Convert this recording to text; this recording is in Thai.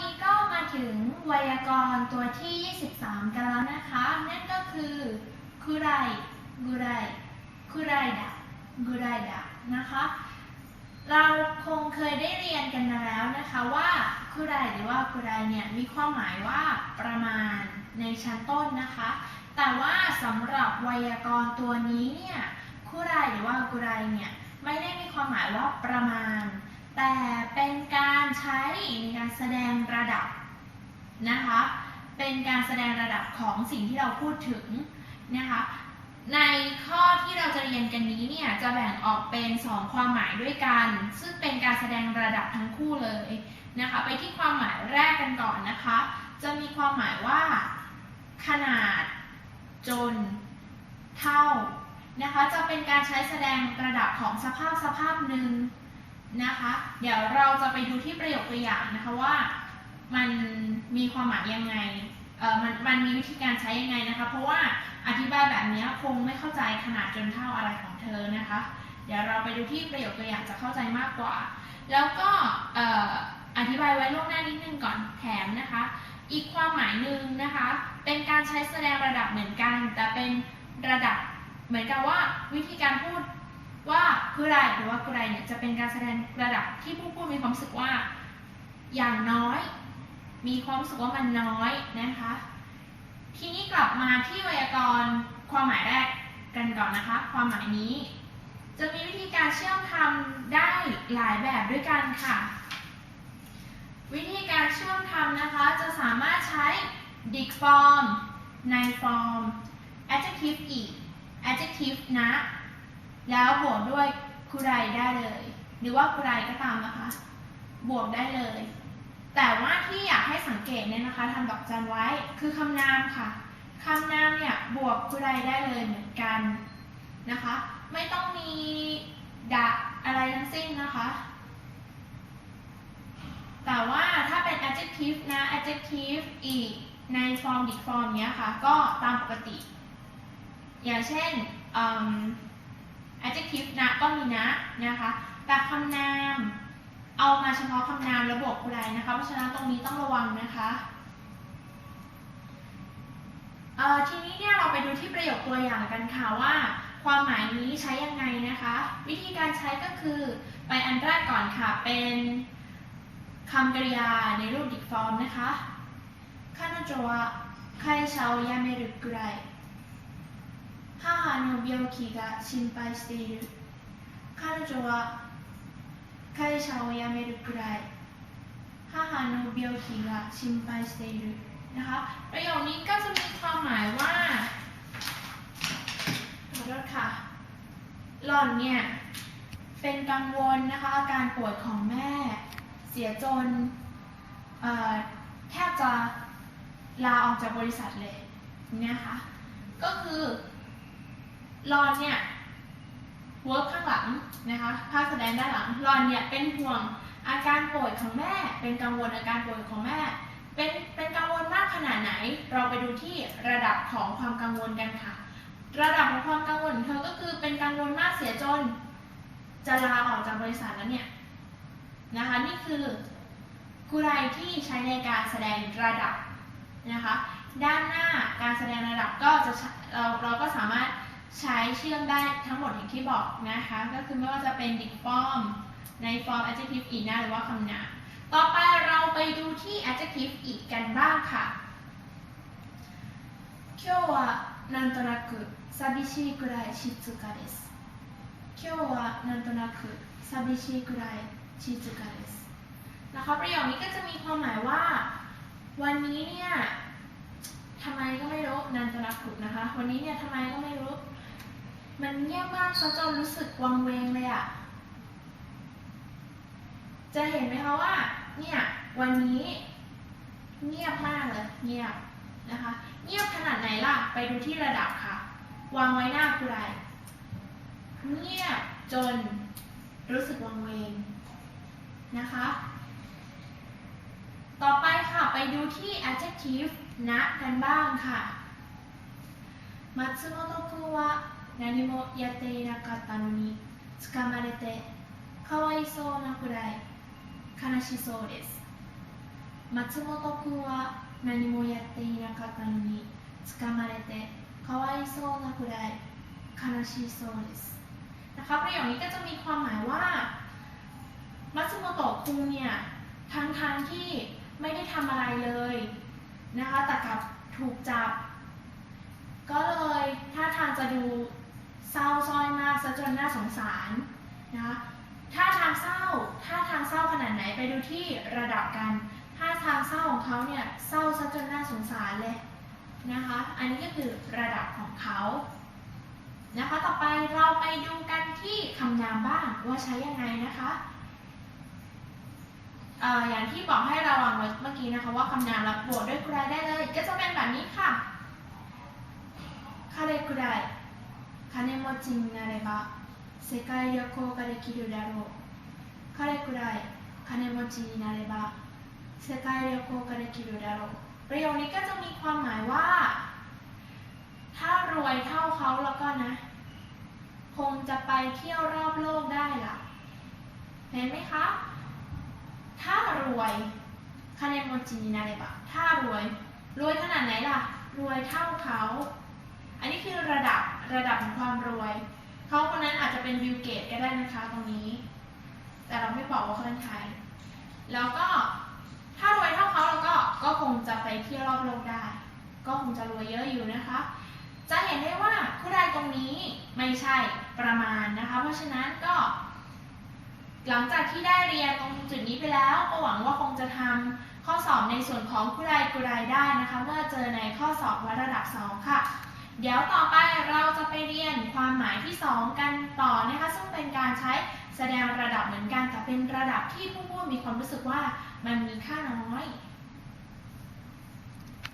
นี้ก็มาถึงไวยากรณ์ตัวที่ 23 กันแล้วนะคะ นั่นก็คือคุไรกุไรคุไรดะกุไรดะนะคะ เราคงเคยได้เรียนกันมาแล้วนะคะว่าคุไรหรือว่ากุไรเนี่ยมีความหมายว่าประมาณในชั้นต้นนะคะ แต่ว่าสำหรับไวยากรณ์ตัวนี้เนี่ยคุไรหรือว่ากุไรเนี่ยไม่ได้มีความหมายว่าประมาณ แต่เป็นการใช้ในการแสดงระดับนะคะ เป็นการแสดงระดับของสิ่งที่เราพูดถึงนะคะ ในข้อที่เราจะเรียนกันนี้เนี่ยจะแบ่งออกเป็น 2 ความหมายด้วยกัน ซึ่งเป็นการแสดงระดับทั้งคู่เลยนะคะ ไปที่ความหมายแรกกันก่อนนะคะ จะมีความหมายว่าขนาด จน เท่านะคะ จะเป็นการใช้แสดงระดับของสภาพสภาพหนึ่ง นะคะ เดี๋ยวเราจะไปดูที่ประโยคตัวอย่างนะคะว่ามันมีความหมายยังไงเออมันมันมีวิธีการใช้ยังไงนะคะ เพราะว่าอธิบายแบบนี้คงไม่เข้าใจขนาดจนเท่าอะไรของเธอนะคะ เดี๋ยวเราไปดูที่ประโยคตัวอย่างจะเข้าใจมากกว่า แล้วก็เอ่ออธิบายไว้ล่วงหน้านิดนึงก่อนแถมนะคะ อีกความหมายหนึ่งนะคะ เป็นการใช้แสดงระดับเหมือนกัน แต่เป็นระดับเหมือนกับว่าวิธีการพูด ว่าคือไรหรือว่ากุไรเนี่ยจะเป็นการแสดงระดับที่ผู้พูดมีความรู้สึกว่า อย่างน้อย มีความรู้สึกว่ามันน้อยนะคะ ทีนี้กลับมาที่ไวยากรณ์ความหมายแรกกันก่อนนะคะ ความหมายนี้ จะมีวิธีการเชื่อมคำได้หลายแบบด้วยกันค่ะ วิธีการเชื่อมคำนะคะจะสามารถใช้ dict form ใน form adjective อีก adjective นะ แล้วบวกด้วยคุไรได้เลย หรือว่าคุไรก็ตามนะคะ บวกได้เลย แต่ว่าที่อยากให้สังเกตเนี่ยนะคะทำดอกจันไว้คือคำนามค่ะคำนามเนี่ยบวกคุไรได้เลยเหมือนกันนะคะ ไม่ต้องมีดะอะไรทั้งสิ้นนะคะ แต่ว่าถ้าเป็น adjective นะ adjective อีกใน form dict form เนี้ยค่ะ ก็ตามปกติ อย่างเช่น adjective นะก็มีนะนะคะ แต่คำนาม เอามาเฉพาะคำนามแล้วบวกคุไรนะคะ เพราะฉะนั้นตรงนี้ต้องระวังนะคะเอ่อทีนี้เนี่ยเราไปดูที่ประโยคตัวอย่างกันค่ะว่า ความหมายนี้ใช้ยังไงนะคะ วิธีการใช้ก็คือไปอันแรกก่อนค่ะ เป็นคำกริยาในรูปดิกฟอร์มนะคะ彼女は会社を辞めるくらい母 の病気が心配している彼女は会社を辞めるくらい母の病気が心配しているนะคะ ประโยคนี้ก็จะมีความหมายว่าขอโทษค่ะ หล่อนเนี่ย เป็นกังวลนะคะอาการป่วยของแม่ เสียจนเอ่อแทบจะลาออกจากบริษัทเลยนะคะ ก็คือ รอนเนี่ยเวิร์กข้างหลังนะคะภาคแสดงด้านหลังรอนเนี่ยเป็นห่วงอาการป่วยของแม่ เป็นกังวลอาการป่วยของแม่ เป็นเป็นกังวลมากขนาดไหน เราไปดูที่ระดับของความกังวลกันค่ะ ระดับของความกังวลเธอก็คือเป็นกังวลมากเสียจน จะลาออกจากบริษัทแล้วเนี่ยนะคะนี่คือกุไรที่ใช้ในการแสดงระดับนะคะ ด้านหน้าการแสดงระดับก็จะเราเราก็สามารถ ใช้เชื่อมได้ทั้งหมดอย่างที่บอกนะคะก็คือไม่ว่าจะเป็น dict form ใน form adjective อีกหน้าหรือว่าคำนามต่อไปเราไปดูที่ adjective อีกกันบ้างค่ะ今日はなんとなく寂しいくらい静かです今日はなんとなく寂しいくらい静かですนะคะประโยคนี้ก็จะมีความหมายว่า วันนี้เนี่ยทำไมก็ไม่รู้นันตนาขุนะคะ วันนี้เนี่ยทำไมก็ไม่รู้ มันเงียบมากซะจนรู้สึกวังเวงเลยอะจะเห็นไหมคะว่า เนี่ย วันนี้ เงียบมากเลย เงียบนะคะ เงียบขนาดไหนล่ะ ไปดูที่ระดับค่ะ วางไว้หน้าครูไรเงียบจนรู้สึกวังเวงนะคะ ต่อไปค่ะ ไปดูที่ adjective นะกันบ้างค่ะ Matsumoto 君は何もやっていなかったのに捕まれてかわいそうなくらい悲しそうです 松本君は何もやっていなかったのに捕まれてかわいそうなくらい悲しいそうですนะคะประโยคนี้ก็จะมีความหมายว่า มัตสึโมโตะคุงเนี่ยทั้งทางๆที่ไม่ได้ทำอะไรเลยนะคะแต่กลับถูกจับ ก็เลยท่าทางจะดู เศร้าซ้อยมากซะจนน่าสงสารนะท่าทางเศร้าท่าทางเศร้าขนาดไหนไปดูที่ระดับกันท่าทางเศร้าของเขาเนี่ยเศร้าซะจนน่าสงสารเลยนะคะ อันนี้ก็คือระดับของเขานะคะต่อไปเราไปดูกันที่คำนามบ้างว่าใช้ยังไงนะคะอย่างที่บอกให้ระวังเมื่อกี้นะคะว่าคำนามรับบวกด้วยกรายได้เลย ก็จะเป็นแบบนี้ค่ะคาเรกราย 金持ちになれば世界旅行ができるだろう彼くらい金持ちになれば世界旅行ができるだろうประโยคนี้ก็จะมีความหมายว่า ถ้ารวยเท่าเขาแล้วก็นะ คงจะไปเที่ยวรอบโลกได้ล่ะ เห็นไหมคะ ถ้ารวยคาเนโมจินาเรบะถ้ารวย รวยขนาดไหนล่ะ รวยเท่าเขา อันนี้คือระดับ ระดับของความรวย เขาคนนั้นอาจจะเป็นบิลเกตก็ได้นะคะตรงนี้ แต่เราไม่บอกว่าเขาเป็นใคร แล้วก็ถ้ารวยเท่าเขาเราก็ก็คงจะไปเที่ยวรอบโลกได้ ก็คงจะรวยเยอะอยู่นะคะ จะเห็นได้ว่าผู้ใดตรงนี้ไม่ใช่ประมาณนะคะ เพราะฉะนั้นก็ หลังจากที่ได้เรียนตรงจุดนี้ไปแล้ว ก็หวังว่าคงจะทำข้อสอบในส่วนของผู้ใดกุไรได้นะคะ เมื่อเจอในข้อสอบวัดระดับ 2 ค่ะ เดี๋ยวต่อไปเราจะไปเรียนความหมายที่ 2 กันต่อนะคะซึ่งเป็นการใช้แสดงระดับเหมือนกันแต่เป็นระดับที่ผู้พูดมีความรู้สึกว่ามันมีค่าน้อย